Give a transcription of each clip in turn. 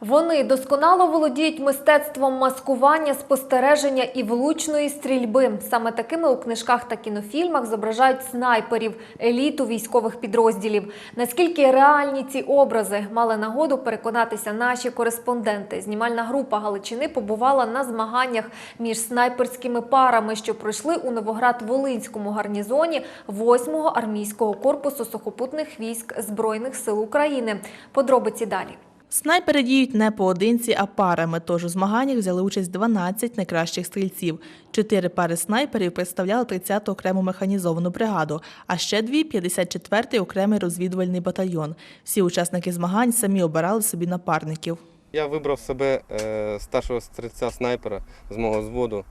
Вони досконало володіють мистецтвом маскування, спостереження і влучної стрільби. Саме такими у книжках та кінофільмах зображають снайперів, еліту військових підрозділів. Наскільки реальні ці образи мали нагоду переконатися наші кореспонденти. Знімальна група Галичини побувала на змаганнях між снайперськими парами, що пройшли у Новоград-Волинському гарнізоні 8-го армійського корпусу сухопутних військ Збройних сил України. Подробиці далі. Снайпери діють не поодинці, а парами. Тож у змаганнях взяли участь 12 найкращих стрільців. Чотири пари снайперів представляли 30-ту окрему механізовану бригаду, а ще дві – 54-й окремий розвідувальний батальйон. Всі учасники змагань самі обирали собі напарників. Я вибрав себе е, старшого стрільця снайпера з мого взводу,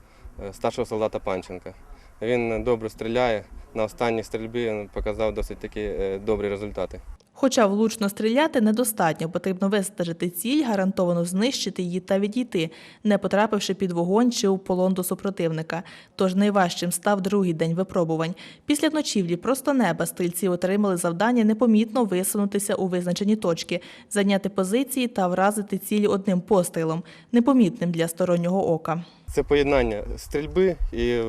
е, старшого солдата Панченка. Він добре стріляє. На останній стрільбі показав досить такі е, добрі результати. Хоча влучно стріляти недостатньо, потрібно вистежити ціль, гарантовано знищити її та відійти, не потрапивши під вогонь чи у полон до супротивника. Тож найважчим став другий день випробувань. Після ночівлі просто неба стрільці отримали завдання непомітно висунутися у визначені точки, зайняти позиції та вразити цілі одним пострілом, непомітним для стороннього ока. Це поєднання стрільби і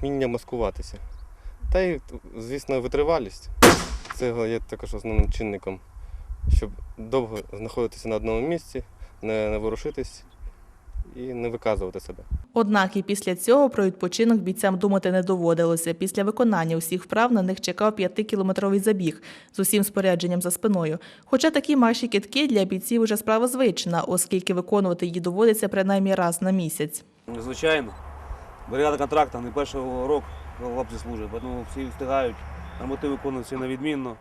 вміння маскуватися. Та й, звісно, витривалість. Це є також основним чинником, щоб довго знаходитися на одному місці, не, не ворушитись і не виказувати себе. Однак і після цього про відпочинок бійцям думати не доводилося. Після виконання усіх вправ на них чекав п'ятикілометровий забіг з усім спорядженням за спиною. Хоча такі марші китки для бійців уже справа звична, оскільки виконувати її доводиться принаймні раз на місяць. Звичайно. Бригада контракту не перший рок хлопці служать, тому всі встигають, нормативи виконуються на відмінно.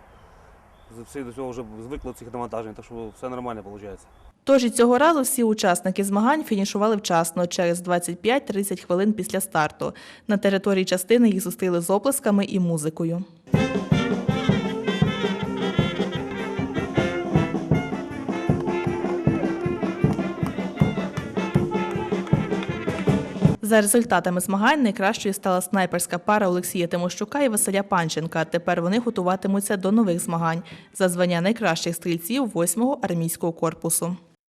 Всі до цього вже звикли цих навантажень, так що все нормально виходить. Тож і цього разу всі учасники змагань фінішували вчасно, через 25-30 хвилин після старту. На території частини їх зустріли з оплесками і музикою. За результатами змагань найкращою стала снайперська пара Олексія Тимощука і Василя Панченка. Тепер вони готуватимуться до нових змагань за звання найкращих стрільців 8-го армійського корпусу.